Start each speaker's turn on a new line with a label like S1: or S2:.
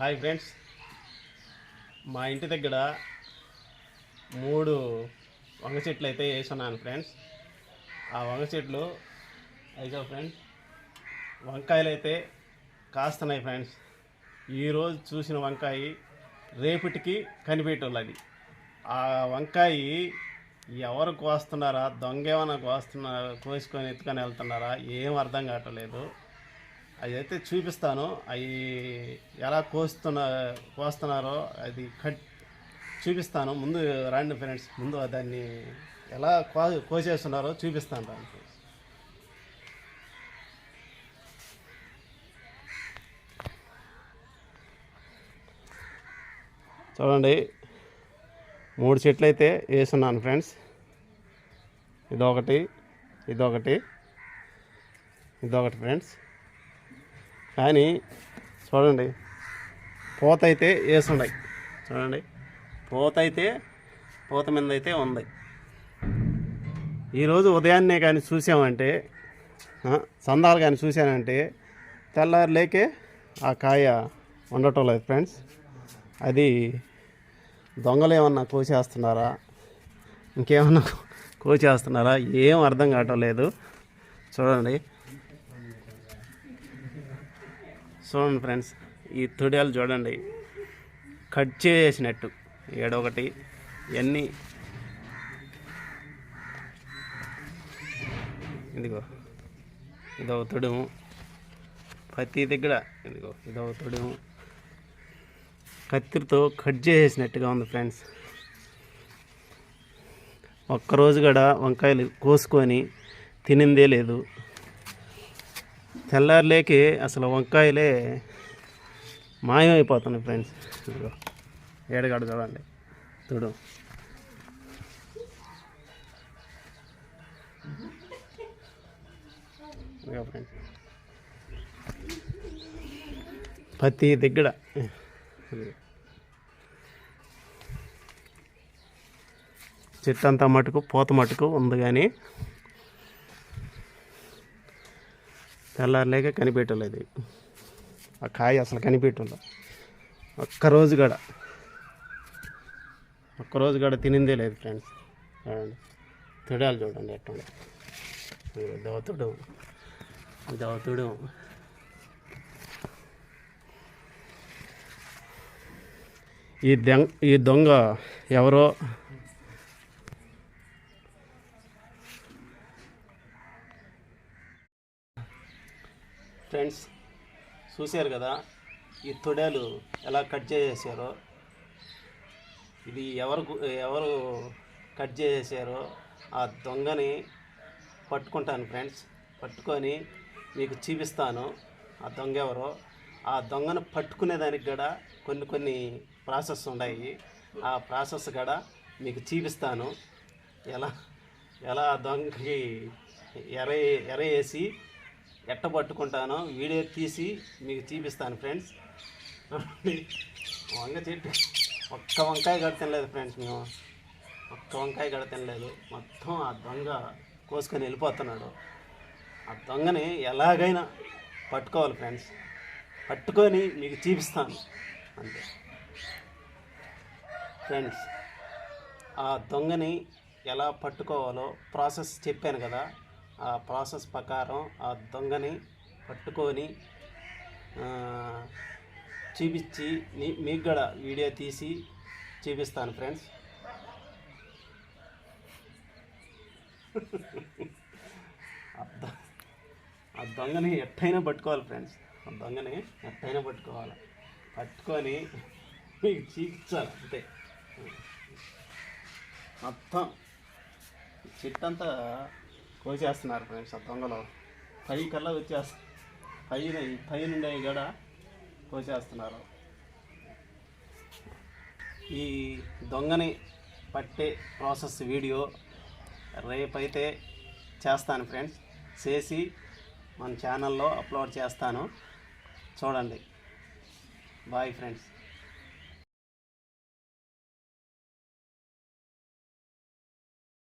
S1: Hi friends. మా ఇంటి దగ్గర మూడు వంగ చెట్లు అయితే వేసున్నాను ఫ్రెండ్స్. ఆ వంగ చెట్లు అయితే ఫ్రెండ్స్ వంకాయలు అయితే కాస్తున్నాయి ఫ్రెండ్స్. ఈరోజు చూసిన వంకాయ రేపటికి కనిపెట్టాలి ఆ వంకాయ ఎవరు కోస్తున్నారా దొంగ ఏమైనా కోస్తున్నారా కోసుకొని ఎత్తుకొని వెళ్తున్నారా ఏం అర్థం కావట్లేదు. అవి అయితే చూపిస్తాను. అవి ఎలా కోస్తున్న కోస్తున్నారో అది కట్ చూపిస్తాను. ముందు రండి ఫ్రెండ్స్ ముందు దాన్ని ఎలా కో కోసేస్తున్నారో చూపిస్తాను రండి ఫ్రెండ్స్ చూడండి మూడు చెట్లు అయితే వేసున్నాను ఫ్రెండ్స్. ఇదొకటి ఇదొకటి ఇదొకటి ఫ్రెండ్స్. కానీ చూడండి పూత అయితే వేసున్నాయి చూడండి పూత అయితే పూత మీద అయితే ఉంది. ఈరోజు ఉదయాన్నే కానీ చూసామంటే చందాలు సందాలు కానీ చూశానంటే తెల్లారు లేకే ఆ కాయ ఉండటం లేదు ఫ్రెండ్స్. అది దొంగలు ఏమన్నా కోసేస్తున్నారా? ఇంకేమన్నా కోసేస్తున్నారా? ఏం అర్థం కావటం లేదు. చూడండి చూడండి ఫ్రెండ్స్ ఈ తొడియాలు చూడండి. కట్ చేసినట్టు. ఏడొకటి ఇవన్నీ ఇదిగో ఇదో తొడుము. ప్రతి దగ్గర ఇదిగో ఇదో తొడుము. కత్తిరితో కట్ చేసేసినట్టుగా ఉంది ఫ్రెండ్స్. ఒక్కరోజు కూడా వంకాయలు కోసుకొని తినిందే లేదు. తెల్లారులేకి అసలు వంకాయలే మాయమైపోతున్నాయి ఫ్రెండ్స్. ఏడగాడు చూడండి. చూడు. ఫ్రెండ్స్. ప్రతి దగ్గర. ఇదిగో. చెట్టు అంతా మటుకు పూత మటుకు ఉంది కానీ తెల్లారలేక కనిపెట్టలేదు. ఆ కాయ అసలు కనిపెట్టలేదు ఒక్కరోజు కూడా. ఒక్కరోజు కూడా తినిందే లేదు ఫ్రెండ్స్ చూడండి. తిడాలి చూడండి ఎట్టుండే. దవతుడు దవతుడు ఈ దొంగ ఈ దొంగ ఎవరో ఫ్రెండ్స్ చూశారు కదా ఈ తొడేలు ఎలా కట్ చేసేసారో? ఇది ఎవరు ఎవరు కట్ చేసేసారో ఆ దొంగని పట్టుకుంటాను ఫ్రెండ్స్. పట్టుకొని మీకు చూపిస్తాను ఆ దొంగ ఎవరో. ఆ దొంగను పట్టుకునేదానికి కూడా కొన్ని కొన్ని ప్రాసెస్ ఉన్నాయి ఆ ప్రాసెస్ కూడా మీకు చూపిస్తాను. ఎలా ఎలా ఆ దొంగకి ఎర ఎర వేసి ఎట్ట పట్టుకుంటానో వీడియో తీసి మీకు చూపిస్తాను ఫ్రెండ్స్ వంగ చెట్టు. ఒక్క వంకాయ కూడా తినలేదు ఫ్రెండ్స్ మేము. ఒక్క వంకాయ కూడా తినలేదు. మొత్తం ఆ దొంగ కోసుకొని వెళ్ళిపోతున్నాడు. ఆ దొంగని ఎలాగైనా పట్టుకోవాలి ఫ్రెండ్స్ పట్టుకొని మీకు చూపిస్తాను. అంతే. ఫ్రెండ్స్ ఆ దొంగని ఎలా పట్టుకోవాలో ప్రాసెస్ చెప్పాను కదా. ఆ ప్రాసెస్ ప్రకారం ఆ దొంగని పట్టుకొని చూపించి మీ- మీకు కూడా వీడియో తీసి చూపిస్తాను ఫ్రెండ్స్. ఆ ఆ దొంగని ఎట్టయినా పట్టుకోవాలి ఫ్రెండ్స్. ఆ దొంగని ఎట్టయినా పట్టుకోవాలి. పట్టుకొని మీకు చూపించాలి అంతే. మొత్తం చెట్టంతా కోసేస్తున్నారు ఫ్రెండ్స్ ఆ దొంగలు. పై కల్లా వచ్చేస్తా పైన పై నుండి కూడా కోసేస్తున్నారు. ఈ దొంగని పట్టే ప్రాసెస్ వీడియో రేపైతే చేస్తాను ఫ్రెండ్స్. చేసి మన ఛానల్లో అప్లోడ్ చేస్తాను. చూడండి. Bye friends.